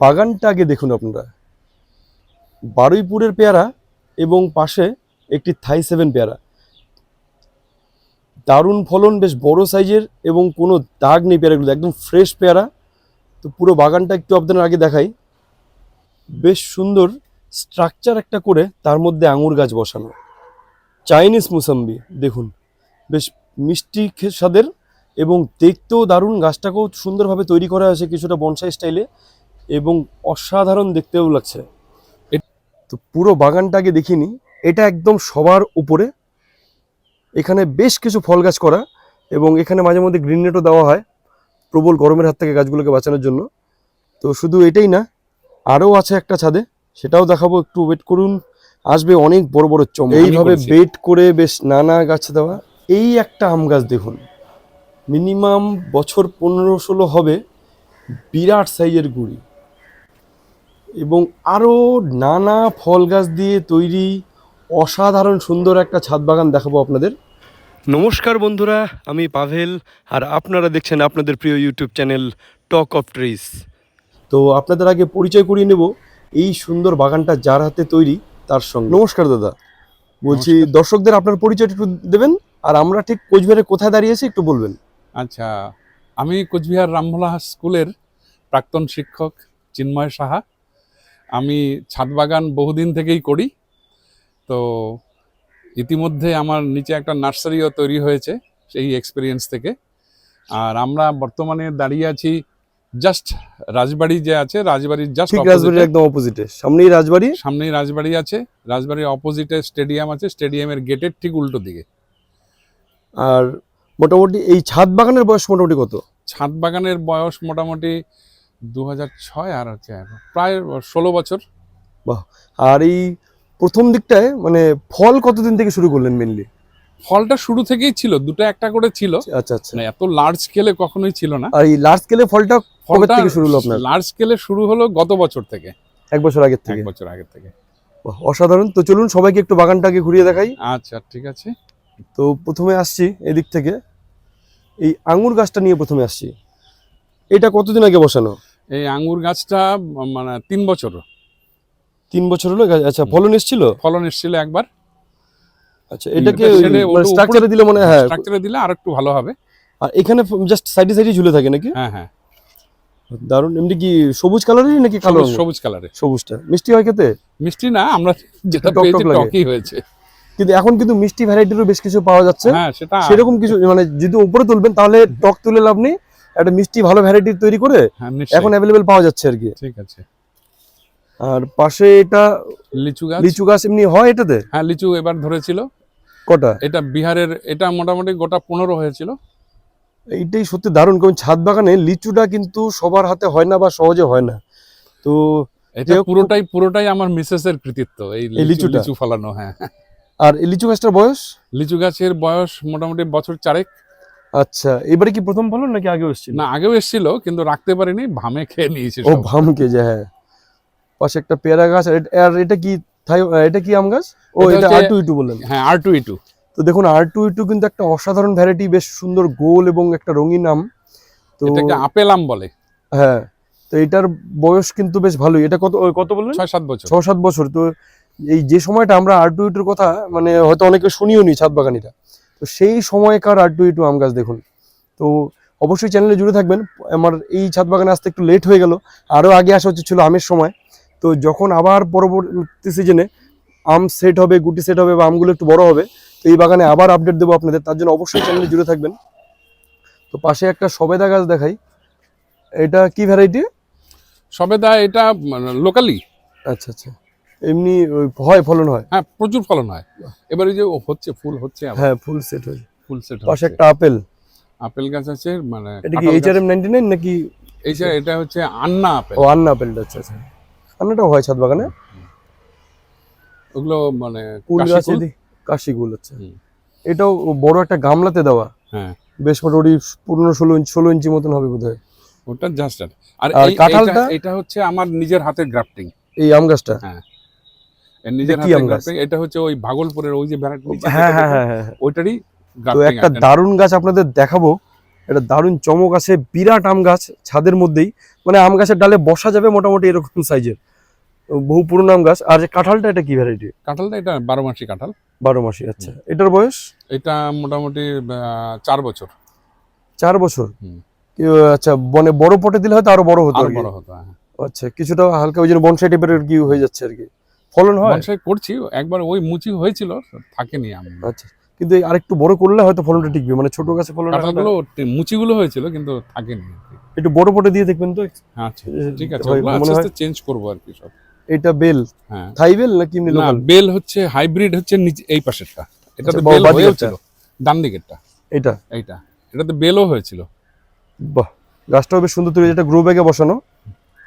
বাগানটা আগে দেখুন আপনারা। বারুইপুরের পেয়ারা এবং পাশে একটি থাই সেভেন পেয়ারা। দারুণ ফলন, বেশ বড় সাইজের এবং কোনো দাগ নেই পেয়ারাগুলো একদম ফ্রেশ পেয়ারা। তো পুরো বাগানটা একটু আপনাদের আগে দেখাই। বেশ সুন্দর স্ট্রাকচার একটা করে তার মধ্যে আঙুর গাছ বসানো। চাইনিজ মুসাম্বি, দেখুন। বেশ মিষ্টি স্বাদের এবং দেখতেও দারুণ। গাছটাকেও সুন্দরভাবে তৈরি করা হয়েছে কিছুটা বনসাই স্টাইলে। এবং অসাধারণ দেখতেও লাগছে। তো পুরো বাগানটাকে দেখিনি। এটা একদম সবার উপরে। এখানে বেশ কিছু ফল গাছ করা এবং এখানে মাঝে মধ্যে গ্রিন নেটও দেওয়া হয় প্রবল গরমের হাত থেকে গাছগুলোকে বাঁচানোর জন্য। তো শুধু এটাই না আরও আছে একটা ছাদে। সেটাও দেখাবো একটু ওয়েট করুন। আসবে অনেক বড় বড় চম এইভাবে। বেড করে বেশ নানা গাছ দেওয়া। এই একটা আম গাছ দেখুন। মিনিমাম বছর পনেরো ষোলো হবে বিরাট সাইজের গুড়ি। এবং আরও নানা ফল গাছ দিয়ে তৈরি অসাধারণ সুন্দর একটা ছাদ বাগান দেখাবো আপনাদের। নমস্কার বন্ধুরা আমি পাভেল আর আপনারা দেখছেন আপনাদের প্রিয় YouTube channel talk of trees. তো আপনাদের আগে পরিচয় করিয়ে নেব এই সুন্দর বাগানটা যার হাতে তৈরি তার সঙ্গে। নমস্কার দাদা। বলছি দর্শকদের আপনার পরিচয়টা একটু দেবেন আর আমরা ঠিক কোচবিহারে কোথায় দাঁড়িয়েছি একটু বলবেন। আচ্ছা আমি কোচবিহার রামভোলা স্কুলের প্রাক্তন শিক্ষক চিন্ময় সাহা। আমি ছাদ বাগান বহুদিন থেকেই করি। তো ইতিমধ্যে আমার নিচে একটা নার্সারিও তৈরি হয়েছে সেই এক্সপিরিয়েন্স থেকে। আর আমরা বর্তমানে দাঁড়িয়ে আছি জাস্ট রাজবাড়ি যে আছে রাজবাড়ির জাস্ট রাজবাড়ির একদম অপোজিটে সামনেই রাজবাড়ি। সামনেই রাজবাড়ি আছে রাজবাড়ির অপোজিটে স্টেডিয়াম আছে স্টেডিয়ামের গেটের ঠিক উল্টো দিকে। আর মোটামুটি এই ছাদ বাগানের বয়স মোটামুটি কত? ছাদ বাগানের বয়স মোটামুটি দু ছয় আর হচ্ছে প্রায় ষোলো বছর। বাহ। আর এই প্রথম দিকটায় মানে ফল কতদিন থেকে শুরু করলেন মেনলি ফলটা শুরু থেকেই ছিল দুটো একটা করে ছিল। আচ্ছা আচ্ছা। মানে এত লার্জ স্কেলে কখনোই ছিল না। আর এই লার্জ স্কেলে ফলটা কবে থেকে শুরু হলো আপনার? লার্জ স্কেলে শুরু হলো গত বছর থেকে। এক বছর আগের এক বছর আগে থেকে। বাহ, অসাধারণ। তো চলুন সবাইকে একটু বাগানটাকে ঘুরিয়ে দেখাই। আচ্ছা ঠিক আছে। তো প্রথমে আসছি এদিক থেকে। এই আঙ্গুর গাছটা নিয়ে প্রথমে আসছি। এটা কতদিন আগে বসানো? এই আঙ্গুর গাছটা মানে তিন বছর। তিন বছর হলো আচ্ছা ফলন এসেছিল? ফলন এসেছিল একবার। আচ্ছা এটাকে উপরে- স্ট্রাকচারে দিলে মনে হয় হ্যাঁ। স্ট্রাকচারে দিলে আর একটু ভালো হবে। আর এখানে জাস্ট সাইডে সাইডে ঝুলে থাকে নাকি? হ্যাঁ হ্যাঁ। দারুণ এমনি কি সবুজ কালারেরই নাকি কালো সবুজ আঙ্গুর? সবুজ কালারে সবুজটা। মিষ্টি হয় খেতে? মিষ্টি না আমরা যেটা পেয়েছি টকই হয়েছে। কিন্তু এখন কিন্তু মিষ্টি ভ্যারাইটিরও বেশ কিছু পাওয়া যাচ্ছে। হ্যাঁ সেটা সেরকম কিছু মানে যদি উপরে তুলবেন তাহলে টক তুলে লাভ নেই। একটা মিষ্টি ভালো ভ্যারাইটি তৈরি করে হ্যাঁ এখন অ্যাভেলেবেল পাওয়া যাচ্ছে আর কি। ঠিক আছে। আর পাশে এটা লিচু গাছ? লিচু গাছ এমনি হয় এটাতে? হ্যাঁ লিচু এবার ধরেছিল। কটা? এটা বিহারের এটা মোটামুটি গোটা পনেরো হয়েছিল। এইটাই সত্যি দারুণ কারণ ছাদ বাগানে লিচুটা কিন্তু সবার হাতে হয় না বা সহজে হয় না। তো এটা পুরোটাই পুরোটাই আমার মিসেসের কৃতিত্ব এই লিচু? লিচু ফলানো হ্যাঁ। আর এই লিচু গাছটার বয়স? লিচু গাছের বয়স মোটামুটি বছর চারেক। আচ্ছা এবারে কি প্রথম ফলন নাকি আগে এসেছিল? না আগেও এসেছিল কিন্তু রাখতে পারিনি ভামে খেয়ে নিয়েছি ও সব। ভামকে যে হ্যাঁ। পাশে একটা পেয়ারা গাছ আর এটা- কি এটা কি আম গাছ? ও এটা আর টু ইটু বললেন। হ্যাঁ আর টু ইটু তো দেখুন আর টু ইটু কিন্তু একটা অসাধারণ ভ্যারাইটি বেশ সুন্দর গোল এবং একটা রঙিন আম। তো এটাকে আপেল আম বলে। হ্যাঁ তো এটার বয়স কিন্তু বেশ ভালোই। এটা কত কত বললেন? ছয় সাত বছর। ছ সাত বছর। তো এই যে সময়টা আমরা আর টু ইটুর কথা মানে হয়তো অনেকে শুনিও নি ছাদ বাগানিরা তো সেই সময়কার আর টু ইটু আম গাছ দেখুন। তো অবশ্যই চ্যানেলে জুড়ে থাকবেন। আমার এই ছাদ বাগানে আসতে একটু লেট হয়ে গেল। আরও আগে আসা উচিত ছিল আমের সময়। তো যখন আবার পরবর্তী সিজনে আম সেট হবে গুটি সেট হবে বা আমগুলো একটু বড় হবে তো এই বাগানে আবার আপডেট দেবো আপনাদের। তার জন্য অবশ্যই চ্যানেলে জুড়ে থাকবেন। তো পাশে একটা সবেদা গাছ দেখাই। এটা কি ভ্যারাইটি সবেদা এটা লোকালি আচ্ছা আচ্ছা। এমনি হয় ফলন হয়। হ্যাঁ প্রচুর ফলন হয়। এবারে যে হচ্ছে ফুল হচ্ছে হ্যাঁ ফুল সেট হয় ফুল সেট পাশে একটা আপেল। আপেল গাছ আছে মানে এটা কি কাঁঠাল এইচ আর গাছ। এম নাইনটি নাইন নাকি এই যে এটা হচ্ছে আন্না আপেল। ও আন্না আপেলটা আচ্ছা আচ্ছা। আন্নাটাও হয় ছাদ বাগানে। ওগুলো মানে কুল কাশি গাছ কুল। কাশি কুল আচ্ছা এটাও বড় একটা গামলাতে দেওয়া। হ্যাঁ। বেশ মোটামুটি পনেরো ষোলো ইঞ্চি ষোলো ইঞ্চি মতন হবে বোধ হয় ওটা জাস্ট আর কাঁঠালটা? এটা- হচ্ছে আমার নিজের হাতের গ্রাফটিং এই আম গাছটা? নিজের এটা হচ্ছে ওই ভাগলপুরের ওই যে ভ্যারাইটি হ্যাঁ হ্যাঁ হ্যাঁ হ্যাঁ। ওইটারই তো একটা দারুণ গাছ আপনাদের দেখাবো। এটা দারুণ চমক আছে বিরাট আম গাছ ছাদের মধ্যেই। মানে আম গাছের ডালে বসা যাবে মোটামুটি এরকম সাইজের। বহু পুরনো আম গাছ। আর কাঁঠালটা এটা কি ভ্যারাইটি কাঁঠালটা এটা বারো মাসি কাঁঠাল। বারো মাসি আচ্ছা। এটার বয়স? এটা মোটামুটি চার বছর। চার বছর? আচ্ছা মানে বড় পটে দিলে হয়তো আরও বড় হতো। বড় হতো হ্যাঁ। আচ্ছা কিছুটা হালকা ওই জন্য বনসাই টাইপের কি হয়ে যাচ্ছে আর কি। ফলন হয়? বনসাই করছি একবার ওই মুচি হয়েছিল থাকেনি আম আচ্ছা কিন্তু আরেকটু বড় করলে হয়তো ফলনটা টিকবে মানে ছোট গাছে ফলন তে- মুচিগুলো হয়েছিল কিন্তু থাকেনি। একটু বড় পটে দিয়ে দেখবেন তো? হ্যাঁ আচ্ছা, ঠিক আছে মনে হয়- চেঞ্জ করব আর কি সব। এটা বেল। হ্যাঁ। থাই বেল নাকি এমনি লোকাল বেল হচ্ছে হাইব্রিড হচ্ছে নিচে এই পাশেরটা। এটা তো বেল বাঁ হয়েও দিকেরটা। ছিল ডান দিকেরটা। এটা এইটা। এটা তো বেলও হয়েছিল। বাহ গাছটাও বেশ সুন্দর তৈরি এটা গ্রো ব্যাগে বসানো।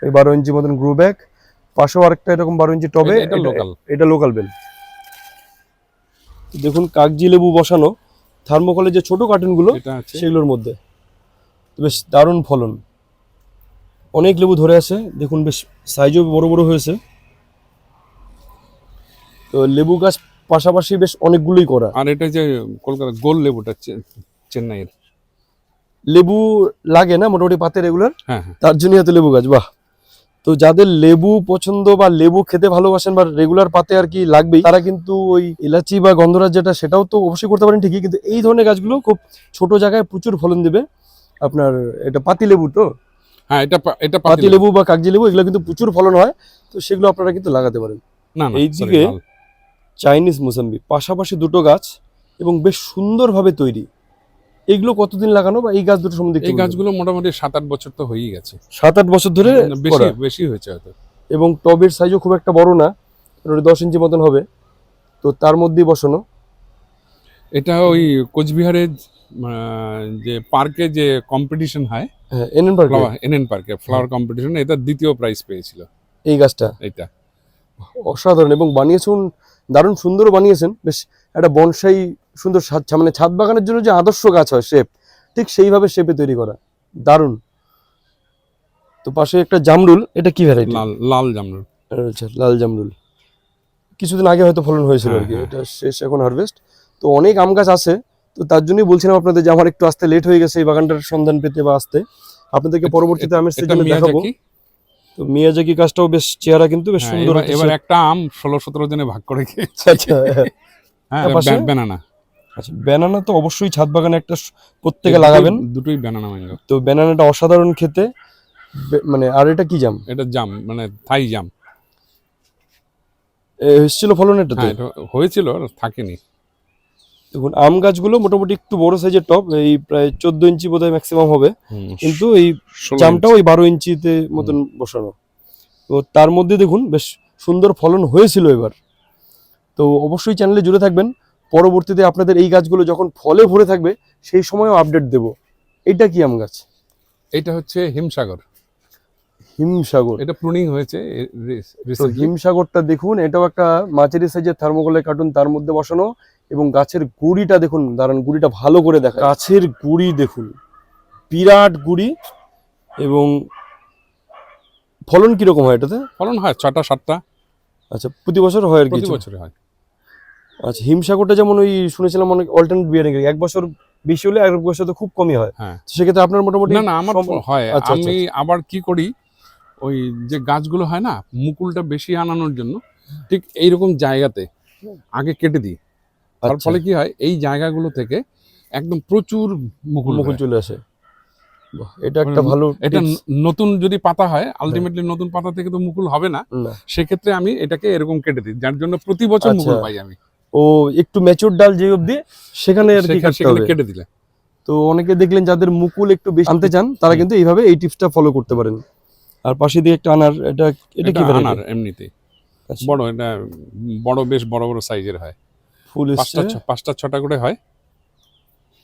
এই বারো ইঞ্চি মতন গ্রো ব্যাগ পাশেও আরেকটা এরকম বারো ইঞ্চি টবে এটা- লোকাল এটা লোকাল বেল দেখুন কাগজি লেবু বসানো থার্মোকলের যে ছোট কার্টুনগুলো সেগুলোর মধ্যে। তো বেশ দারুণ ফলন। অনেক লেবু ধরে আছে দেখুন বেশ সাইজও বড় বড় হয়েছে। তো লেবু গাছ পাশাপাশি বেশ অনেকগুলোই করা। আর এটা যে কলকাতা গোল লেবুটা চে- চেন্নাইয়ের। লেবু লাগে না মোটামুটি পাতে রেগুলার হ্যাঁ হ্যাঁ। তার জন্যই এত লেবু গাছ বাহ। তো যাদের লেবু পছন্দ বা লেবু খেতে ভালোবাসেন বা রেগুলার পাতে আর কি লাগবেই তারা কিন্তু ওই এলাচি বা গন্ধরাজ যেটা সেটাও তো অবশ্যই করতে পারেন ঠিকই কিন্তু এই ধরনের গাছগুলো খুব ছোট জায়গায় প্রচুর ফলন দেবে। আপনার এটা পাতি লেবু তো? হ্যাঁ এটা এটা পাতি লেবু। বা কাগজি লেবু এগুলো কিন্তু প্রচুর ফলন হয় তো সেগুলো আপনারা কিন্তু লাগাতে পারেন। না না এইদিকে sorry, চাইনিজ মুসাম্বি পাশাপাশি দুটো গাছ এবং বেশ সুন্দরভাবে তৈরি। এগুলো কতদিন লাগানো বা এই গাছ দুটো সম্বন্ধে এই গাছগুলো মোটামুটি সাত আট বছর তো হয়েই গেছে। সাত আট বছর ধরে বেশি বেশি হয়েছে হয়তো। এবং টবের সাইজও খুব একটা বড় না দশ ইঞ্চি মতন হবে। তো তার মধ্যেই বসানো। এটা ওই কোচবিহারের যে পার্কে যে কম্পিটিশন হয় হ্যাঁ এনএন পার্কে এনএন পার্কে ফ্লাওয়ার কম্পিটিশন এটা দ্বিতীয় প্রাইজ পেয়েছিল। এই গাছটা? এটা অসাধারণ এবং বানিয়েছেন দারুণ সুন্দরও বানিয়েছেন। বেশ একটা বনসাই সুন্দর ছাদ মানে ছাদ বাগানের জন্য যে আদর্শ গাছ হয় শেপ ঠিক সেইভাবে শেপে তৈরি করা। দারুণ। তো পাশে একটা জামরুল এটা কি ভ্যারাইটি লাল লাল জামরুল। আচ্ছা লাল জামরুল। কিছুদিন আগে হয়তো ফলন হয়েছিল আর কি হ্যাঁ, এটা শেষ এখন হারভেস্ট তো অনেক আম গাছ আছে তো তার জন্যই বলছিলাম আপনাদের যে আমার একটু আসতে লেট হয়ে গেছে এই বাগানটার সন্ধান পেতে বা আসতে। আপনাদেরকে পরবর্তীতে আমের সিজনে দেখাবো। তো মিয়াজাকি গাছটাও বেশ চেহারা কিন্তু বেশ হ্যাঁ, সুন্দর এবার- একটা আম ষোলো সতেরো দিনে ভাগ করে খেয়েছে। আচ্ছা হ্যাঁ তার পাশে? ব্যানানা। আচ্ছা ব্যানানা তো অবশ্যই ছাদ বাগানে একটা প্রত্যেকে লাগাবেন। দুটোই ব্যানানা ম্যাঙ্গো তো ব্যানানাটা অসাধারণ খেতে। মানে আর এটা কি জাম? এটা জাম মানে থাই জাম। এসেছিল ফলন হ্যাঁ এটা হয়েছিল থাকেনি। দেখুন আম গাছগুলো মোটামুটি একটু বড় সাইজের টপ এই প্রায় চোদ্দ ইঞ্চি বোধহয় ম্যাক্সিমাম হবে। কিন্তু এই জামটাও ওই বারো ইঞ্চিতে মতন বসানো। তো তার মধ্যে দেখুন বেশ সুন্দর ফলন হয়েছিল এবার। তো অবশ্যই চ্যানেলে জুড়ে থাকবেন। পরবর্তীতে আপনাদের এই গাছগুলো যখন ফলে ভরে থাকবে সেই সময়ও আপডেট দেব। এটা কি আম গাছ? এটা হচ্ছে হিমসাগর। হিমসাগর। এটা প্রুনিং হয়েছে হিমসাগরটা দেখুন এটাও একটা মাঝারি সাইজের থার্মোকলের কার্টুন তার মধ্যে বসানো এবং গাছের গুড়িটা দেখুন দাঁড়ান গুড়িটা ভালো করে দেখা গাছের গুড়ি দেখুন বিরাট গুড়ি এবং ফলন কীরকম হয় এটাতে? ফলন হয় ছটা সাতটা। আচ্ছা প্রতি বছর হয় আর প্রতি কিছু বছরে হয়। আচ্ছা হিমসাগরটা যেমন ওই শুনেছিলাম অনেক অল্টারনেট বিয়ারিং এক বছর বেশি হলে এক বছর তো খুব কমই হয়। হ্যাঁ। সেক্ষেত্রে আপনার মোটামুটি না না আমার হয়। আচ্ছা, আমি আবার কি করি ওই যে গাছগুলো হয় না মুকুলটা বেশি আনানোর জন্য ঠিক এইরকম জায়গাতে আগে কেটে দিই। তার আচ্ছা, ফলে কি হয় এই জায়গাগুলো থেকে একদম প্রচুর মুকুল মুকুল চলে আসে। এটা একটা মানে ভালো এটা নতুন যদি পাতা হয় আলটিমেটলি নতুন পাতা থেকে তো মুকুল হবে না। সেক্ষেত্রে আমি এটাকে এরকম কেটে দিই যার জন্য প্রতি বছর আচ্ছা। মুকুল পাই আমি। ও একটু ম্যাচিউর ডাল যে অবধি সেখানে আর কি কাটতে হবে। কেটে দিলে। তো অনেকে দেখলেন যাদের মুকুল একটু বেশি আনতে চান তারা কিন্তু এইভাবে এই টিপসটা ফলো করতে পারেন। আর পাশে দিয়ে একটা আনার এটা এটা কি আনার এমনিতে আচ্ছা, বড় এটা বড় বেশ বড় বড় সাইজের হয়। ফুল পাঁচটা পাঁচটা ছটা করে হয়।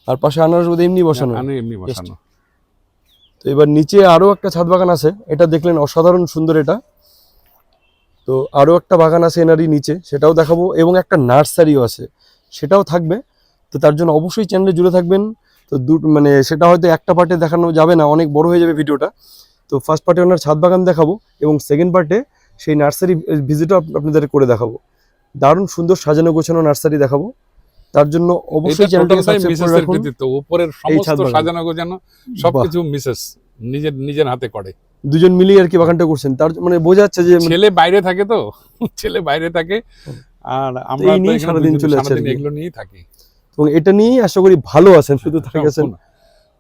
আর পাশে আনারস বোধহয় এমনি বসানো? আনে এমনি বসানো। তো এবার নিচে আরও একটা ছাদ বাগান আছে। এটা দেখলেন অসাধারণ সুন্দর এটা। তো আরও একটা বাগান আছে এনারই নিচে সেটাও দেখাবো। এবং একটা নার্সারিও আছে সেটাও থাকবে। তো তার জন্য অবশ্যই চ্যানেলে জুড়ে থাকবেন। তো দু মানে সেটা হয়তো একটা পার্টে দেখানো যাবে না অনেক বড় হয়ে যাবে ভিডিওটা। তো ফার্স্ট পার্টে ওনার ছাদ বাগান দেখাবো এবং সেকেন্ড পার্টে সেই নার্সারি ভিজিটও আপনাদের করে দেখাবো। দারুণ সুন্দর সাজানো গোছানো নার্সারি দেখাবো। তার জন্য অবশ্যই চ্যানেলটাকে সাবস্ক্রাইব করে রাখুন। উপরের সমস্ত সাজানো গোজানো সবকিছু মিসেস নিজের নিজের হাতে করে। দুজন মিলিয়ে আর কি বাগানটা করছেন। তার মানে বোঝা যাচ্ছে যে ছেলে বাইরে থাকে তো ছেলে বাইরে থাকে। আর আমরা তো সারাদিন চলে সারাদিন এগুলো নিয়েই থাকি। এবং এটা নিয়েই আশা করি ভালো আছেন শুধু থাকে গেছেন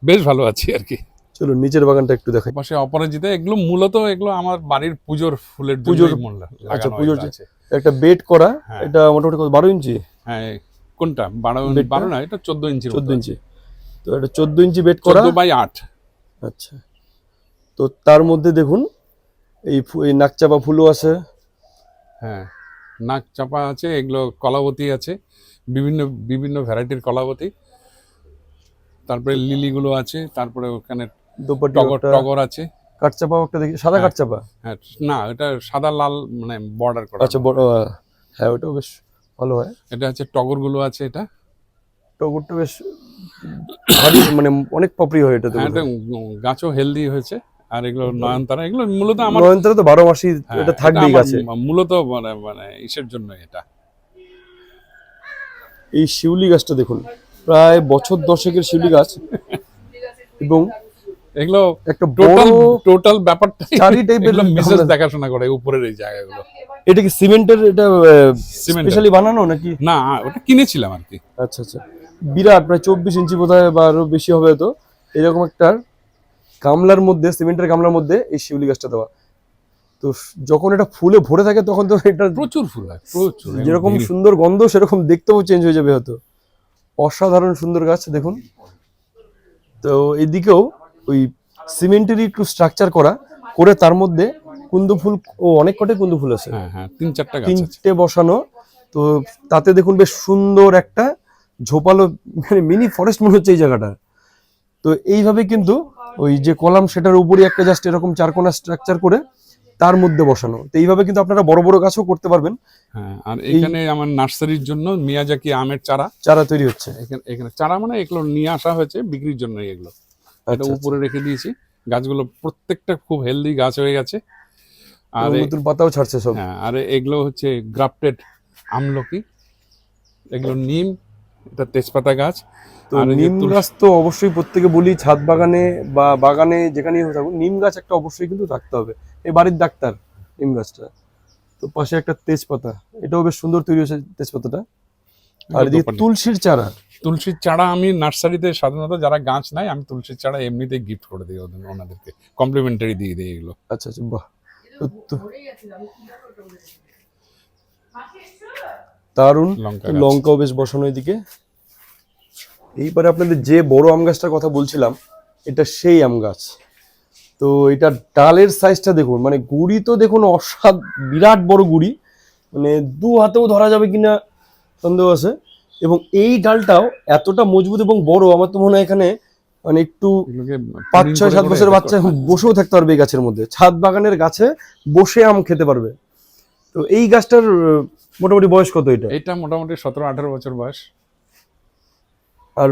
বেশ ভালো আছি আর কি। চলো নিচের বাগানটা একটু দেখাই। পাশে অপরাজিতা এগুলো মূলত এগুলো আমার বাড়ির পুজোর ফুলের পুজোর- আচ্ছা, পুজোর আছে। একটা বেড করা হ্যাঁ। এটা মোটামুটি কত বারো ইঞ্চি? হ্যাঁ কোনটা? বারো বেডটা? বারো না এটা চোদ্দ ইঞ্চি চোদ্দ ইঞ্চি। তো এটা চোদ্দ ইঞ্চি বেড করা? বাই আট। আচ্ছা। তো তার মধ্যে দেখুন এই এই নাকচাপা ফুলও আছে। হ্যাঁ নাক চাপা আছে এগুলো কলাবতী আছে বিভিন্ন বিভিন্ন ভ্যারাইটির কলাবতী। তারপরে লিলিগুলো আছে তারপরে ওখানে টগর টগর আছে। কাঠচাপাও একটা দেখি সাদা হ্যাঁ। কাঠচাপা? হ্যাঁ না এটা সাদা লাল মানে বর্ডার করা। আচ্ছা বড় হ্যাঁ ওটাও বেশ ভালো হয়। এটা হচ্ছে টগরগুলো আছে এটা। টগরটা বেশ মানে অনেক পাপড়ি হয় এটা হ্যাঁ এটা গাছও হেলদি হয়েছে। আর এগুলো নয়নতারা এগুলো মূলত আমার নয়নতারা তো বারো মাসই হ্যাঁ, এটা থাকবেই গাছে। মূলত মানে মানে ইসের জন্য এটা। এই শিউলি গাছটা দেখুন প্রায় বছর দশেকের শিউলি গাছ। এবং এগুলো একটা টোটাল টোটাল ব্যাপারটা চারি এগুলো মিসেস দেখাশোনা করে উপরের এই জায়গাগুলো। এটা কি সিমেন্টের এটা স্পেশালি বানানো নাকি? না ওটা কিনেছিলাম আর কি। আচ্ছা আচ্ছা। বিরাট প্রায় চব্বিশ ইঞ্চি বোধহয় বা আরও বেশি হবে তো। এরকম একটা গামলার মধ্যে সিমেন্টের গামলার মধ্যে এই শিউলি গাছটা দেওয়া। তো যখন এটা ফুলে ভরে থাকে তখন তো এটা প্রচুর ফুল হয় প্রচুর। যেরকম সুন্দর গন্ধ সেরকম দেখতেও চেঞ্জ হয়ে যাবে হয়তো। অসাধারণ সুন্দর গাছ দেখুন। তো এদিকেও ওই সিমেন্টেরই একটু স্ট্রাকচার করা করে তার মধ্যে কুন্দু ফুল ও অনেক কটে কুন্দু ফুল আছে। হ্যাঁ হ্যাঁ তিন চারটা তিনটে বসানো তো তাতে দেখুন বেশ সুন্দর একটা ঝোপালো মানে মিনি ফরেস্ট মনে হচ্ছে এই জায়গাটা। তো এইভাবে কিন্তু ওই যে কলাম সেটার উপরই একটা জাস্ট এরকম চারকোনা স্ট্রাকচার করে তার মধ্যে বসানো। তো এইভাবে কিন্তু আপনারা বড় বড় গাছও করতে পারবেন। হ্যাঁ আর এখানে আমার নার্সারির জন্য মিয়াজাকি আমের চারা। চারা তৈরি হচ্ছে। এখানে এখানে চারা মানে এগুলো নিয়ে আসা হয়েছে বিক্রির জন্য এগুলো। এটা আচ্ছা, উপরে রেখে দিয়েছি। গাছগুলো প্রত্যেকটা খুব হেলদি গাছ হয়ে গেছে। আর নতুন পাতাও ছাড়ছে সব। হ্যাঁ আর এগুলো হচ্ছে গ্রাফটেড আমলকি। এগুলো নিম এটা তেজপাতা গাছ। তো আর নিম গাছ তো অবশ্যই প্রত্যেকে বলি ছাদ বাগানে বা বাগানে যেখানেই হয়ে থাকুক নিম গাছ একটা অবশ্যই কিন্তু থাকতে হবে। এই বাড়ির ডাক্তার নিম গাছটা। তো পাশে একটা তেজপাতা এটাও বেশ সুন্দর তৈরি হয়েছে তেজপাতাটা। আর এদিকে তুলসীর চারা। তুলসীর চারা আমি নার্সারিতে সাধারণত যারা গাছ নাই আমি তুলসীর চারা এমনিতেই গিফট করে দিই ওদের ওনাদেরকে। কমপ্লিমেন্টারি দিয়ে দিই এগুলো। আচ্ছা আচ্ছা বাহ। গাছ। লঙ্কাও বেশ বসানো এদিকে। এইবারে আপনাদের যে বড় আম গাছটার কথা বলছিলাম এটা সেই আম গাছ। তো এটা ডালের সাইজটা দেখুন মানে গুড়ি তো দেখুন অসাধ বিরাট বড় গুড়ি। মানে দু হাতেও ধরা যাবে কিনা সন্দেহ আছে। এবং এই ডালটাও এতটা মজবুত এবং বড় আমার তো মনে হয় এখানে মানে একটু পাঁচ ছয় সাত বছরের বাচ্চা বসেও থাকতে পারবে এই গাছের মধ্যে। ছাদ বাগানের গাছে বসে আম খেতে পারবে। তো এই গাছটার মোটামুটি বয়স কত এটা? এটা মোটামুটি সতেরো আঠারো বছর বয়স। আর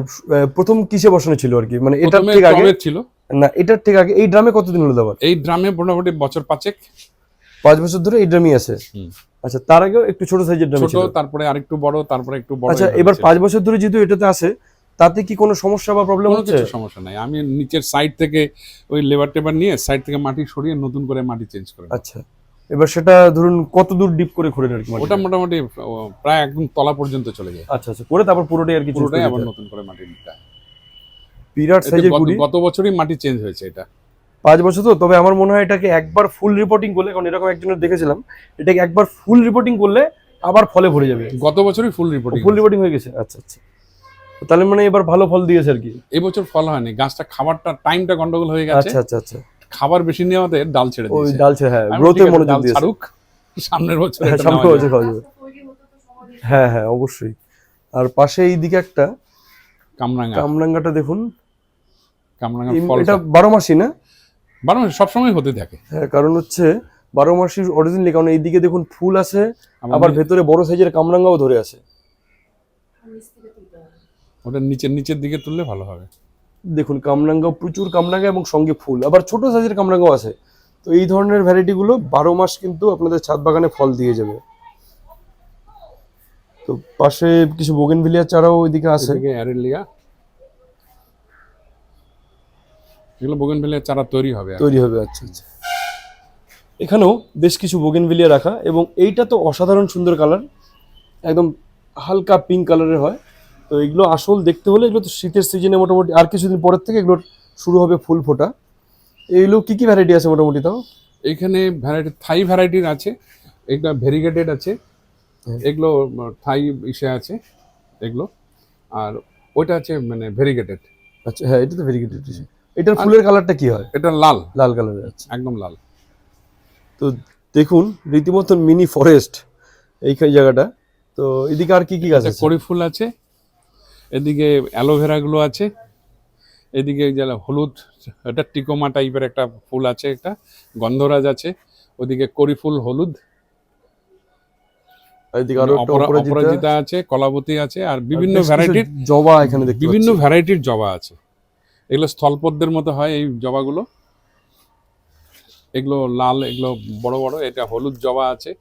প্রথম কিসে বসানো ছিল আর কি? মানে প্রথমে ঠিক আগে ছিল। না এটার ঠিক আগে এই ড্রামে কতদিন হলো দেওয়ার এই ড্রামে মোটামুটি বছর পাঁচেক। পাঁচ বছর ধরে এই ড্রামই আছে। আচ্ছা তার আগেও একটু ছোট সাইজের ড্রামে ছিল। তারপরে আরেকটু বড় তারপরে একটু বড় আচ্ছা এবার পাঁচ বছর ধরে যেহেতু এটাতে আছে তাতে কি কোনো সমস্যা বা প্রবলেম হচ্ছে? সমস্যা নাই। আমি নিচের সাইড থেকে ওই লেবার টেবার নিয়ে সাইড থেকে মাটি সরিয়ে নতুন করে মাটি চেঞ্জ করে আচ্ছা। এবার সেটা ধরুন কত দূর ডিপ করে খোঁড়েন আর কি ওটা মোটামুটি প্রায় একদম তলা পর্যন্ত চলে যায়। আচ্ছা আচ্ছা করে তারপর পুরোটাই আর কি পুরোটাই আবার নতুন করে মাটি দিতে এতে সাইজের কুড়ি গত বছরই মাটি চেঞ্জ হয়েছে এটা। পাঁচ বছর তো তবে আমার মনে হয় এটাকে একবার ফুল রিপোর্টিং করলে কারণ এরকম একজনের দেখেছিলাম এটাকে একবার ফুল রিপোর্টিং করলে আবার ফলে ভরে যাবে। গত বছরই ফুল রিপোর্টিং ফুল রিপোর্টিং হয়ে গেছে আচ্ছা আচ্ছা। তাহলে মানে এবার ভালো ফল দিয়েছে আর কি। এবছর ফল হয়নি গাছটা খাবারটা টাইমটা গন্ডগোল হয়ে গেছে। আচ্ছা আচ্ছা আচ্ছা। খাবার বেশি নেওয়াতে ডাল ছেড়ে ওই দিয়েছে। ডালছে হ্যাঁ গ্রোথে মনোযোগ দিয়েছে। ছাড়ুক সামনের বছর হ্যাঁ, নেওয়া বছর খাওয়া যাবে। হ্যাঁ হ্যাঁ অবশ্যই। আর পাশে এইদিকে একটা কামরাঙা কামরাঙ্গাটা দেখুন। কামরাঙা এম- ফল এটা বারো মাসই না? বারো মাস সবসময় হতে থাকে। হ্যাঁ কারণ হচ্ছে বারো মাসি অরিজিনালি কারণ এইদিকে দেখুন ফুল আছে আবার ভেতরে বড় সাইজের কামরাঙ্গাও ধরে আছে। ওটা নিচের নিচের দিকে তুললে ভালো হবে। দেখুন কামরাঙ্গা প্রচুর কামরাঙ্গা এবং সঙ্গে ফুল। আবার ছোট সাইজের কামরাঙ্গাও আছে। তো এই ধরনের ভ্যারাইটিগুলো বারো মাস কিন্তু আপনাদের ছাদ বাগানে ফল দিয়ে যাবে। তো পাশে কিছু বোগেনভিলিয়া চারাও ওইদিকে আছে। অ্যারেলিয়া। এগুলো বোগেনভেলিয়ার চারা তৈরি হবে তৈরি হবে আচ্ছা আচ্ছা। এখানেও বেশ কিছু বোগেনভিলিয়া রাখা এবং এইটা তো অসাধারণ সুন্দর কালার একদম হালকা পিঙ্ক কালারের হয়। তো এগুলো আসল দেখতে হলে এগুলো তো শীতের সিজনে মোটামুটি আর কিছুদিন পরের থেকে এগুলোর শুরু হবে ফুল ফোটা। এইগুলো কি কি ভ্যারাইটি আছে মোটামুটি তাও? এইখানে ভ্যারাইটি থাই ভ্যারাইটির আছে এটা ভেরিগেটেড আছে এগুলো থাই ইসে আছে এগুলো। আর ওইটা আছে মানে ভেরিগেটেড আচ্ছা হ্যাঁ এটা তো ভেরি গুড এটার ফুলের কালারটা কি হয়? এটা লাল। লাল কালারের আছে একদম লাল। তো দেখুন রীতিমতন মিনি ফরেস্ট এই জায়গাটা। তো এদিকে আর কি কি গাছ আছে? কড়ি ফুল আছে এদিকে অ্যালোভেরা গুলো আছে এদিকে এই যে হলুদ এটা টিকোমা টাইপের একটা ফুল আছে একটা গন্ধরাজ আছে ওদিকে কড়ি ফুল হলুদ। অপরাজিতা। আছে কলাবতী আছে আর বিভিন্ন ভ্যারাইটির জবা এখানে বিভিন্ন ভ্যারাইটির জবা আছে। এগুলো স্থলপদ্মের মতো হয় এই জবাগুলো। এগুলো লাল এগুলো বড় বড় এটা হলুদ জবা আছে।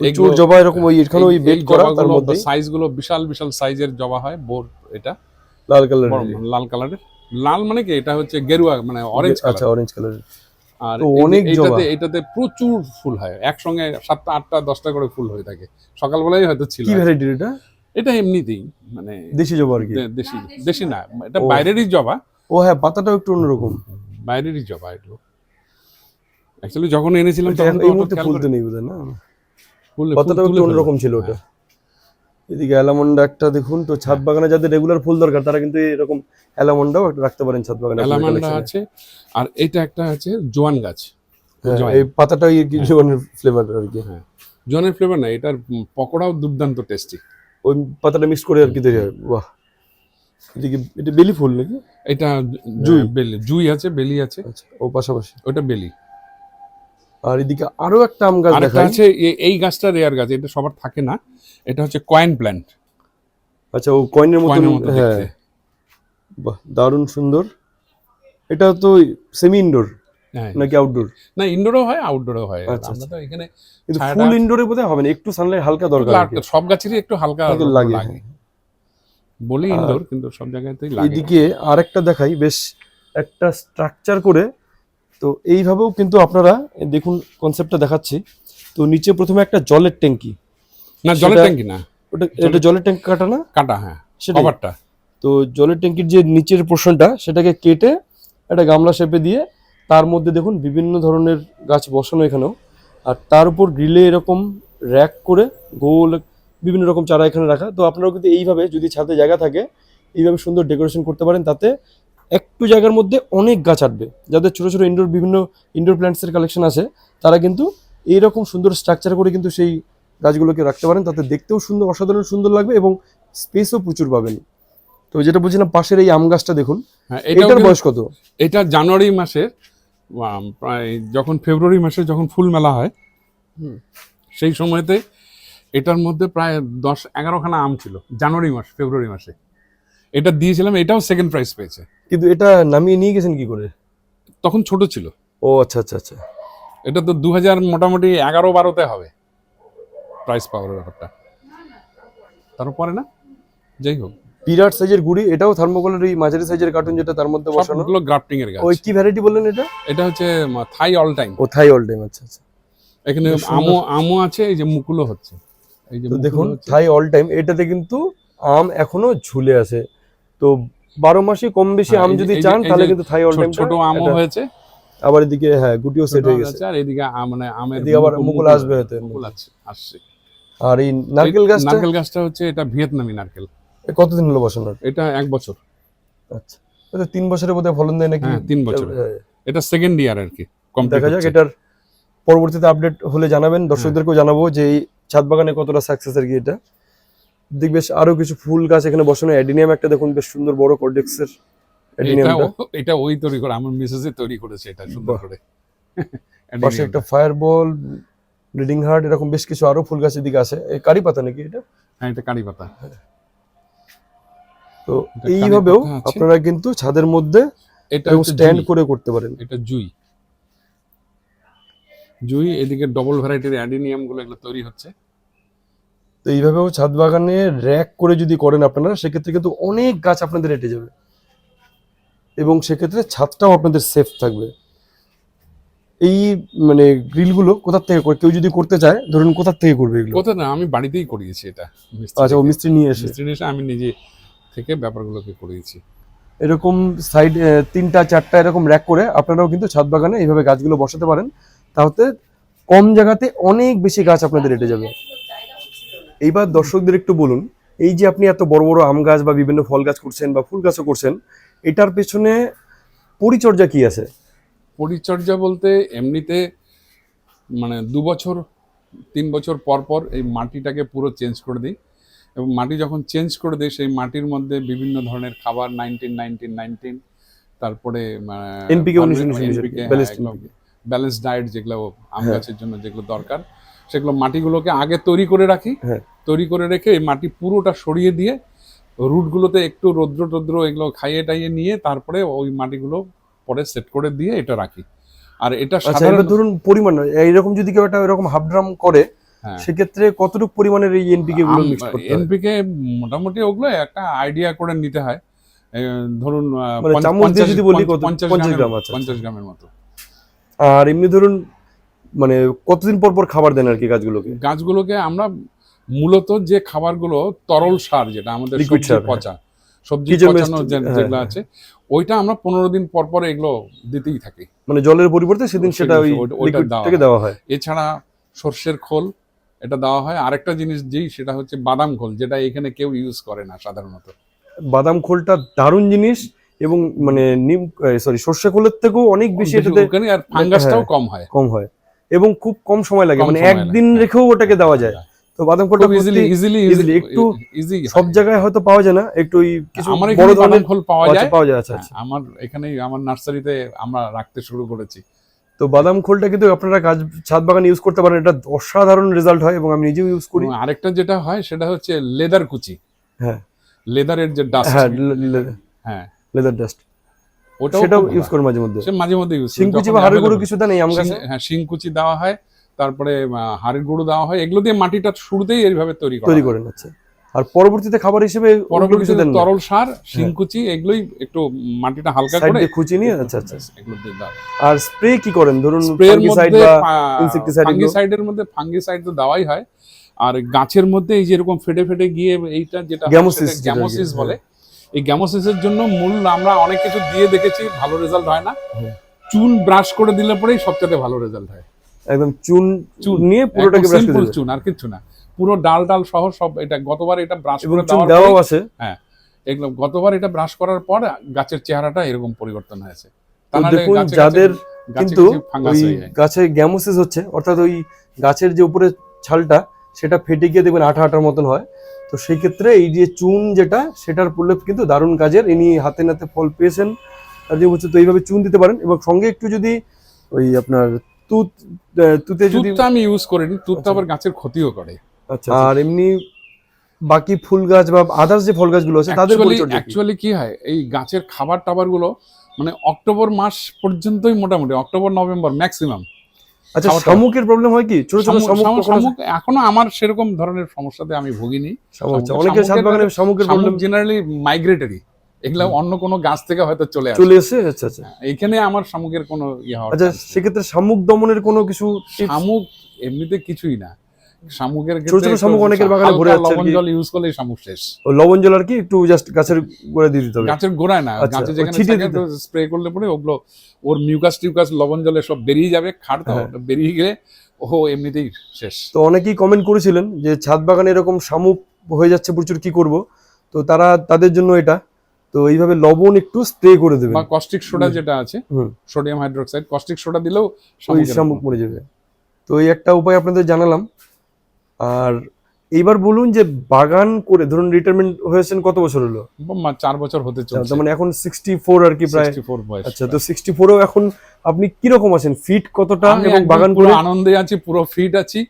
প্রচুর জবা এরকম ওই এখানে ওই বেড করা তার মধ্যে সাইজগুলো বিশাল বিশাল সাইজের জবা হয় বোর এটা। লাল কালার লাল কালারের। লাল মানে কি? এটা হচ্ছে গেরুয়া মানে অরেঞ্জ আচ্ছা অরেঞ্জ কালার আর তো অনেক জবা। এইটাতে এটাতে প্রচুর ফুল হয়। একসঙ্গে সাতটা আটটা দশটা করে ফুল হয়ে থাকে। সকালবেলায় হয়তো ছিল কি ভ্যারাইটির এটা? এটা এমনিতেই মানে দেশি জবা আর কি? দেশি দেশি না। এটা বাইরেরই জবা। ও হ্যাঁ পাতাটাও একটু অন্যরকম। বাইরেরই জবা এগুলো। অ্যাকচুয়ালি যখন এনেছিলাম তখন তো এই মুহূর্তে ফুলতে নেই বোধহয় না? ফেলব। অন্যরকম ছিল ওটা। এদিকে অ্যালামন্ডা একটা দেখুন তো ছাদ বাগানে যাদের রেগুলার ফুল দরকার তারা কিন্তু এরকম অ্যালামন্ডাও একটা রাখতে পারেন ছাদ বাগানে আপনার আছে আর এটা একটা আছে জোয়ান গাছ। হ্যাঁ, এই পাতাটা কি ধরনের ফ্লেভার আর কি। হ্যাঁ। জোয়ানের ফ্লেভার না এটার পকোড়াও দুর্দান্ত টেস্টি ওই পাতাটা মিক্স করে আর কি হয়। বাহ। এদিকে এটা বেলি ফুল নাকি? এটা জুই। জুই বেলি জুই আছে বেলি আছে। আচ্ছা ও পাশাপাশি। ওটা বেলি। আর এদিকে আরও একটা আম গাছ দেখাই। আছে এই গাছটা রেয়ার গাছ এটা সবার থাকে না। এটা হচ্ছে কয়েন প্ল্যান্ট আচ্ছা ও কয়েনের মতো হ্যাঁ। বাহ দারুণ সুন্দর। এটা তো সেমি ইনডোর হ্যাঁ। নাকি আউটডোর না ইনডোরও হয় আউটডোরও হয়। আচ্ছা, আমরা তো এখানে কিন্তু ফুল ইনডোরে বোধহয় হবে না একটু সানলাইট হালকা দরকার সব গাছেরই একটু হালকা লাগে। লাগে। বলি ইনডোর কিন্তু সব জায়গাতেই লাগে। এদিকে আরেকটা দেখাই বেশ একটা স্ট্রাকচার করে তো এইভাবেও কিন্তু আপনারা দেখুন কনসেপ্টটা দেখাচ্ছি। তো নিচে প্রথমে একটা জলের ট্যাঙ্কি। না জলের ট্যাঙ্কি না। ওটা এটা জলের ট্যাঙ্ক কাটা না? কাটা হ্যাঁ সেটাই। কভারটা। তো জলের ট্যাঙ্কির যে নিচের পোর্শনটা সেটাকে কেটে একটা গামলা শেপে দিয়ে তার মধ্যে দেখুন বিভিন্ন ধরনের গাছ বসানো এখানেও। আর তার উপর গ্রিলে এরকম র্যাক করে গোল বিভিন্ন রকম চারা এখানে রাখা। তো আপনারাও কিন্তু এইভাবে যদি ছাদে জায়গা থাকে এইভাবে সুন্দর ডেকোরেশন করতে পারেন। তাতে একটু জায়গার মধ্যে অনেক গাছ আটবে। যাদের ছোটো ছোটো ইনডোর বিভিন্ন ইনডোর প্ল্যান্টসের কালেকশন আছে তারা কিন্তু এইরকম সুন্দর স্ট্রাকচার করে কিন্তু সেই গাছগুলোকে রাখতে পারেন। তাতে দেখতেও সুন্দর অসাধারণ সুন্দর লাগবে এবং স্পেসও প্রচুর পাবেন। তো যেটা বলছিলাম পাশের এই আম গাছটা দেখুন হ্যাঁ এটার বয়স কত? এটা জানুয়ারি মাসের প্রায় যখন ফেব্রুয়ারি মাসে যখন ফুল মেলা হয় হুম। সেই সময়তে এটার মধ্যে প্রায় দশ এগারোখানা আম ছিল জানুয়ারি মাস ফেব্রুয়ারি মাসে। এটা দিয়েছিলাম এটাও সেকেন্ড প্রাইজ পেয়েছে। কিন্তু এটা নামিয়ে নিয়ে গেছেন কি করে? তখন ছোট ছিল। ও আচ্ছা আচ্ছা আচ্ছা। এটা তো দু হাজার মোটামুটি এগারো বারোতে হবে। প্রাইস পাওয়ার ব্যাপারটা। তারপরে না যাই হোক। বিরাট সাইজের গুড়ি এটাও থার্মোকলের ওই মাঝারি সাইজের কার্টুন যেটা তার মধ্যে বসানো। সবগুলো গ্রাফটিং এর গাছ। ওই কি ভ্যারাইটি বললেন এটা? এটা হচ্ছে থাই অল টাইম ও থাই অল টাইম আচ্ছা আচ্ছা। এখানে। আমও আমও আছে এই যে মুকুলো হচ্ছে। এই যে দেখুন থাই অল টাইম এটাতে কিন্তু আম এখনও ঝুলে আছে। তো বারো মাসে কম বেশি হ্যাঁ, আম যদি চান তাহলে কিন্তু থাই অল ছোট টাইম ছোট আমও হয়েছে। আবার এদিকে হ্যাঁ গুটিও সেট হয়ে গেছে। আর এদিকে মানে আমের এদিকে আবার মুকুল- আসবে এর মুকুল আছে আসছে। আর এই নারকেল গাছটা? নারকেল গাছটা হচ্ছে এটা ভিয়েতনামি নারকেল। কতদিন হলো বসানো এটা এক বছর। আচ্ছা। এটা তিন বছরের বোধহয় ফলন দেয় নাকি? হ্যাঁ তিন বছর হ্যাঁ। এটা সেকেন্ড ইয়ার আর কি দেখা যাক এটার পরবর্তীতে আপডেট হলে জানাবেন। দর্শকদেরকেও জানাব যে এই ছাদ বাগানে কতটা সাকসেস আর কি এটা। দিক বেশ আরও কিছু ফুল গাছ এখানে বসানো। অ্যাডিনিয়াম একটা দেখুন বেশ সুন্দর বড় কর্ডেক্সের অ্যাডিনিয়ামটা। এটা ওই তৈরি করে আমার মিসেসে তৈরি করেছে এটা সুন্দর করে। পাশে একটা ফায়ার বল ব্লিডিং হার্ট এরকম বেশ কিছু আরও ফুল গাছের দিকে আছে। এই কারি পাতা নাকি এটা? হ্যাঁ এটা কারি পাতা। তো এইভাবেও। আপনারা কিন্তু ছাদের মধ্যে এটা স্ট্যান্ড করে করতে পারেন। এটা জুই। জুই এদিকে ডবল ভ্যারাইটির অ্যাডিনিয়ামগুলো এগুলো তৈরি হচ্ছে। তো এইভাবেও ছাদ বাগানে র্যাক করে যদি করেন আপনারা সেক্ষেত্রে কিন্তু অনেক গাছ আপনাদের হেঁটে যাবে। এবং সেক্ষেত্রে ছাদটাও আপনাদের সেফ থাকবে। এই মানে গ্রিলগুলো কোথার থেকে করে কেউ যদি করতে চায় ধরুন কোথার থেকে করবে এগুলো? কোথাও না আমি বাড়িতেই করিয়েছি এটা। আচ্ছা ও মিস্ত্রি নিয়ে এসে। মিস্ত্রি নিয়ে এসে আমি নিজে থেকে ব্যাপারগুলোকে করিয়েছি। এরকম সাইড তিনটা চারটা এরকম র্যাক করে আপনারাও কিন্তু ছাদ বাগানে এইভাবে গাছগুলো বসাতে পারেন। তাহলে কম জায়গাতে অনেক বেশি গাছ আপনাদের হেঁটে যাবে। এইবার দর্শকদের একটু বলুন এই যে আপনি এত বড় বড় আম গাছ বা বিভিন্ন ফল গাছ করছেন বা ফুল গাছও করছেন এটার পেছনে পরিচর্যা কি আছে? পরিচর্যা বলতে এমনিতে মানে দু বছর তিন বছর পর পর এই মাটিটাকে পুরো চেঞ্জ করে দিই। এবং মাটি যখন চেঞ্জ করে দিই সেই মাটির মধ্যে বিভিন্ন ধরনের খাবার নাইনটিন নাইনটিন নাইনটিন তারপরে NPK, 19, 19, balanced ব্যালেন্স ডায়েট যেগুলো আম হ্যাঁ। গাছের জন্য যেগুলো দরকার সেগুলো মাটিগুলোকে আগে তৈরি করে রাখি হ্যাঁ। তৈরি করে রেখে এই মাটি পুরোটা সরিয়ে দিয়ে রুটগুলোতে একটু রৌদ্র টদ্র এগুলো খাইয়ে টাইয়ে নিয়ে তারপরে ওই মাটিগুলো পরে সেট করে দিয়ে এটা রাখি আর এটা আচ্ছা সাধারণ এবার ধরুন পরিমাণ এইরকম যদি কেউ একটা এরকম হাফ ড্রাম করে হ্যাঁ। সেক্ষেত্রে কতটুকু পরিমাণের এই এনপিকে গুলো মিক্স করতে হয় এনপিকে মোটামুটি ওগুলো একটা আইডিয়া করে নিতে হয় ধরুন মানে চামচ দিয়ে যদি বলি কত? 50 গ্রাম, আচ্ছা, পঞ্চাশ গ্রামের মতো আর এমনি ধরুন মানে কতদিন পর পর খাবার দেন আর কি গাছগুলোকে? গাছগুলোকে আমরা মূলত যে খাবারগুলো তরল সার যেটা আমাদের সার, হ্যাঁ। পচা সবজি পচানো হ্যাঁ, যেগুলো। আছে ওইটা আমরা পনেরো দিন পর পর এগুলো দিতেই থাকি। মানে জলের পরিবর্তে সেদিন সেটা ওই থেকে দেওয়া হয়। এছাড়া সর্ষের খোল এটা দেওয়া হয়। আরেকটা জিনিস যেই সেটা হচ্ছে বাদাম খোল যেটা এখানে কেউ ইউজ করে না সাধারণত। বাদাম খোলটা দারুণ জিনিস। এবং মানে নিম সরি সর্ষে খোলের থেকেও অনেক বেশি এটাতে আর ফাঙ্গাসটাও হ্যাঁ। কম হয়। কম হয়। এবং খুব কম সময় লাগে মানে একদিন রেখেও ওটাকে দেওয়া যায়। তো বাদাম খোলটা খুব ইজিলি ইজিলি একটু ইজি সব জায়গায় হয়তো পাওয়া যায় না একটু ওই কিছু বড় ধরনের খোল পাওয়া যায়। পাওয়া যায় আচ্ছা হ্যাঁ, আচ্ছা। আমার এখানেই আমার নার্সারিতে আমরা রাখতে শুরু করেছি। তো বাদাম খোলটা কিন্তু আপনারা গাছ ছাদ বাগান ইউজ করতে পারেন এটা অসাধারণ রেজাল্ট হয় এবং আমি নিজেও ইউজ করি। আরেকটা যেটা হয় সেটা হচ্ছে লেদার কুচি। হ্যাঁ। লেদারের যে ডাস্ট হ্যাঁ হ্যাঁ লেদার ডাস্ট। ওটাও সেটাও ইউজ। করে মাঝে মধ্যে। মাঝে মধ্যে ইউজ শিংকুচি বা হাড়ের গুঁড়ো কিছু দেন এই আম গাছে। হ্যাঁ শিংকুচি দেওয়া হয় তারপরে হাড়ের গুঁড়ো দেওয়া হয় এগুলো দিয়ে মাটিটা শুরুতেই এইভাবে তৈরি করা তৈরি হয়। করেন আচ্ছা। আর পরবর্তীতে খাবার হিসেবে কিছু পরবর্তীতে দেন তরল সার শিংকুচি এগুলোই একটু মাটিটা হালকা সাইড করে দিয়ে খুঁচি নিয়ে আচ্ছা আচ্ছা। এগুলো দিয়ে দাও আর স্প্রে কি করেন? ধরুন ফাঙ্গিসাইড বা এগুলো? ফাঙ্গিসাইডের মধ্যে ফাঙ্গিসাইড তো দেওয়াই হয়। আর গাছের মধ্যে এই যেরকম ফেটে ফেটে গিয়ে এইটা যেটা যেটা গ্যামোসিস বলে এই গ্যামোসিসের জন্য মূল আমরা অনেক কিছু দিয়ে দেখেছি ভালো রেজাল্ট হয় না। চুন ব্রাশ করে দিলে পরেই সবচেয়ে ভালো রেজাল্ট হয়। একদম চুন চুন নিয়ে পুরোটাকে ব্রাশ করে চুন আর কিছু না। পুরো ডাল ডাল সহ সব এটা গতবার এটা ব্রাশ করে পরেই- আছে। এগুলো গতবার এটা ব্রাশ করার পর গাছের চেহারাটা এরকম পরিবর্তন হয়েছে। দেখুন যাদের কিন্তু ওই গাছে গ্যামোসিস হচ্ছে অর্থাৎ ওই গাছের যে উপরে ছালটা সেটা ফেটে গিয়ে দেখবেন আঠা আঠার মতন হয়। তো সেই ক্ষেত্রে এই যে চুন যেটা সেটার প্রলেপ কিন্তু দারুণ কাজের। ইনি হাতে নাতে ফল পেয়েছেন। আর যে বলছে তো এইভাবে চুন দিতে পারেন। এবং সঙ্গে একটু যদি ওই আপনার তুত আহ, তুতে যদি তুতটা আমি ইউজ করিনি তুতটা আচ্ছা। আবার গাছের ক্ষতিও করে। আচ্ছা আর এমনি বাকি ফুল গাছ বা আদার্স যে ফল গাছগুলো আছে তাদের? অ্যাকচুয়ালি কি? হয় এই গাছের খাবার টাবারগুলো মানে অক্টোবর মাস পর্যন্তই মোটামুটি অক্টোবর নভেম্বর ম্যাক্সিমাম আচ্ছা শামুকের প্রবলেম হয় কি? ছোট ছোট শামুক শামুক এখনও আমার সেরকম ধরনের সমস্যাতে আমি ভুগিনি। অনেকের ছাদ শামুকের- বাগানে শামুকের প্রবলেম জেনারেলি মাইগ্রেটরি এগুলা অন্য কোনো গাছ থেকে হয়তো চলে আসে। চলে এসে আচ্ছা আচ্ছা। এখানে আমার শামুকের কোনো ইয়ে হয় আচ্ছা সেক্ষেত্রে শামুক দমনের কোনো কিছু শামুক এমনিতে কিছুই না। শামুকের ছোট ছোট শামুক অনেকের বাগানে ভরে যাচ্ছে লবণ জল ইউজ করলে শামুক শেষ। লবণ জল আর কি একটু জাস্ট গাছের গোড়ায় দিয়ে দিতে হবে। গাছের গোড়ায় না আচ্ছা, গাছে যেখানে। স্প্রে করলে পরে ওগুলো ওর মিউকাস টিউকাস লবণ জলে সব বেরিয়ে যাবে খাট তো হ্যাঁ। বেরিয়ে গেলে ও এমনিতেই শেষ। তো অনেকেই কমেন্ট করেছিলেন যে ছাদ বাগানে এরকম শামুক হয়ে যাচ্ছে প্রচুর কি করব? তো তারা তাদের জন্য এটা। তো এইভাবে লবণ একটু স্প্রে করে দেবেন। বা কস্টিক সোডা যেটা আছে সোডিয়াম হাইড্রোক্সাইড কস্টিক সোডা দিলেও শামুক মরে যাবে। তো এই একটা উপায় আপনাদের জানালাম। আর এইবার বলুন যে বাগান করে ধরুন রিটায়ারমেন্ট হয়েছেন কত বছর হলো? চার বছর হতে চলছে। মানে এখন সিক্সটি ফোর আর কি প্রায়। আচ্ছা তো সিক্সটি ফোরেও এখন আপনি কীরকম আছেন? ফিট কতটা এবং বাগান করে? আনন্দে আছি পুরো ফিট আছি।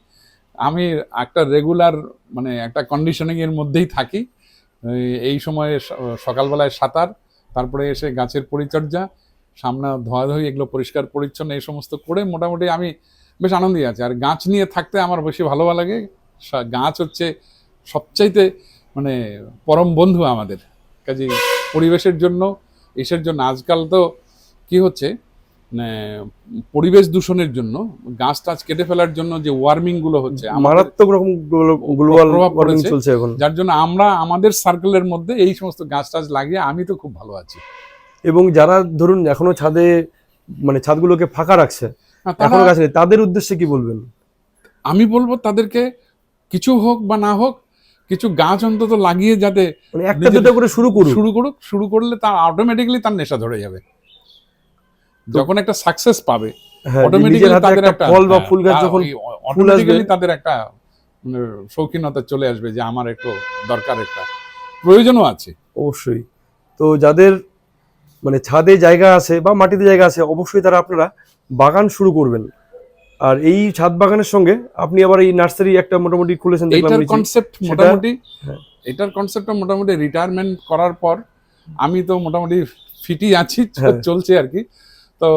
আমি একটা রেগুলার মানে একটা কন্ডিশনিং এর মধ্যেই থাকি। এই- এই সময়ে সকালবেলায় সাঁতার তারপরে এসে গাছের পরিচর্যা সামনে ধোয়াধুয়ি এগুলো পরিষ্কার পরিচ্ছন্ন এই সমস্ত করে মোটামুটি আমি বেশ আনন্দই আছে। আর গাছ নিয়ে থাকতে আমার বেশি ভালো লাগে। গাছ হচ্ছে সবচাইতে মানে পরম বন্ধু আমাদের। কাজে পরিবেশের জন্য এসের জন্য আজকাল তো কি হচ্ছে মানে পরিবেশ দূষণের জন্য গাছ টাছ কেটে ফেলার জন্য যে ওয়ার্মিংগুলো হচ্ছে মারাত্মক রকম গ্লোবাল ওয়ার্মিং চলছে এখন। যার জন্য আমরা আমাদের সার্কেলের মধ্যে এই সমস্ত গাছ টাছ লাগিয়ে আমি তো খুব ভালো আছি। এবং যারা ধরুন এখনও ছাদে মানে ছাদগুলোকে ফাঁকা রাখছে এখনও গাছ নেই। তাদের উদ্দেশ্যে কি বলবেন? আমি বলব তাদেরকে কিছু হোক বা না হোক কিছু গাছ অন্তত লাগিয়ে যাতে মানে একটা দুটো করে শুরু করুন শুরু করুক শুরু করলে তার অটোমেটিক্যালি তার নেশা ধরে যাবে। যখন একটা সাকসেস পাবে অটোমেটিক্যালি তাদের একটা ফল বা হ্যাঁ, ফুল গাছ যখন আসবে- তাদের একটা শৌখিনতা চলে আসবে যে আমার একটু দরকার একটা। প্রয়োজনও আছে। অবশ্যই। তো যাদের মানে ছাদে জায়গা আছে বা মাটিতে জায়গা আছে অবশ্যই তারা আপনারা বাগান শুরু করবেন আর এই ছাদ বাগানের সঙ্গে আপনি আবার এই নার্সারি একটা মোটামুটি খুলেছেন নিচে। কনসেপ্ট মোটামুটি হ্যাঁ। এটার কনসেপ্টটা মোটামুটি রিটায়ারমেন্ট করার পর আমি তো মোটামুটি ফিটি আছি হ্যাঁ। চলছে আর কি তো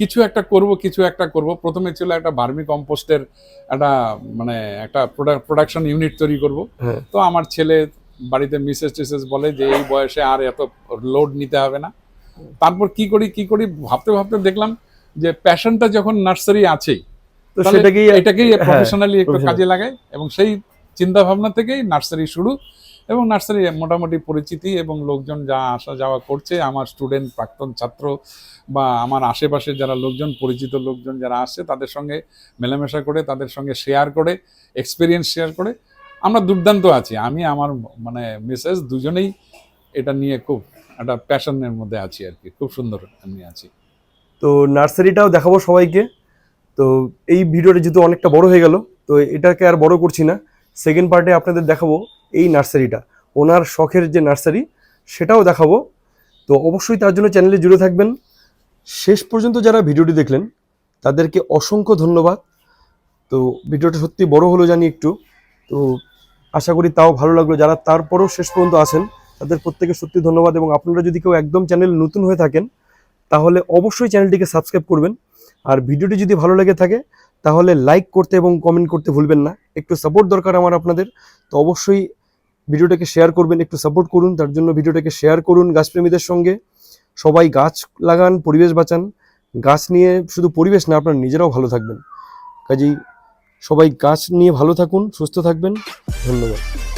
কিছু একটা করব কিছু একটা করব প্রথমে ছিল একটা ভার্মি কম্পোস্টের একটা মানে একটা প্রোডাকশন ইউনিট তৈরি করব হ্যাঁ তো আমার ছেলে বাড়িতে মিসেস টিসেস বলে যে এই বয়সে আর এত লোড নিতে হবে না তারপর কি করি কি করি ভাবতে ভাবতে দেখলাম যে প্যাশনটা যখন নার্সারি আছেই তো সেটাকেই এটাকেই হ্যাঁ, প্রফেশনালি একটু কাজে লাগায় এবং সেই চিন্তা ভাবনা থেকেই নার্সারি শুরু এবং নার্সারি মোটামুটি পরিচিতি এবং লোকজন যা আসা যাওয়া করছে আমার স্টুডেন্ট প্রাক্তন ছাত্র বা আমার আশেপাশে যারা লোকজন পরিচিত লোকজন যারা আসছে তাদের সঙ্গে মেলামেশা করে তাদের সঙ্গে শেয়ার করে এক্সপিরিয়েন্স শেয়ার করে আমরা দুর্দান্ত আছি। আমি আমার মানে মিসেস দুজনেই এটা নিয়ে খুব একটা প্যাশনের মধ্যে আছি আর কি। খুব সুন্দর আমি আছি। তো নার্সারিটাও দেখাবো সবাইকে। তো এই ভিডিওটা যেহেতু অনেকটা বড় হয়ে গেল, তো এটাকে আর বড় করছি না। সেকেন্ড পার্টে আপনাদের দেখাবো এই নার্সারিটা। ওনার শখের যে নার্সারি, সেটাও দেখাবো। তো অবশ্যই তার জন্য চ্যানেলে জুড়ে থাকবেন। শেষ পর্যন্ত যারা ভিডিওটি দেখলেন, তাদেরকে অসংখ্য ধন্যবাদ। তো ভিডিওটা সত্যি বড় হলো জানি একটু। তো আশা করি তাও ভালো লাগল। যারা তারপরও শেষ পর্যন্ত আছেন, তাদের প্রত্যেকে সত্যি ধন্যবাদ। এবং আপনারা যদি কেউ একদম চ্যানেল নতুন হয়ে থাকেন তাহলে অবশ্যই চ্যানেলটিকে সাবস্ক্রাইব করবেন। আর ভিডিওটি যদি ভালো লেগে থাকে, তাহলে লাইক করতে এবং কমেন্ট করতে ভুলবেন না। একটু সাপোর্ট দরকার আমার আপনাদের। তো অবশ্যই ভিডিওটাকে শেয়ার করবেন, একটু সাপোর্ট করুন। তার জন্য ভিডিওটাকে শেয়ার করুন গাছপ্রেমীদের সঙ্গে। সবাই গাছ লাগান, পরিবেশ বাঁচান। গাছ নিয়ে শুধু পরিবেশ না, আপনারা নিজেরাও ভালো থাকবেন। কাজেই সবাই গাছ নিয়ে ভালো থাকুন, সুস্থ থাকবেন। ধন্যবাদ।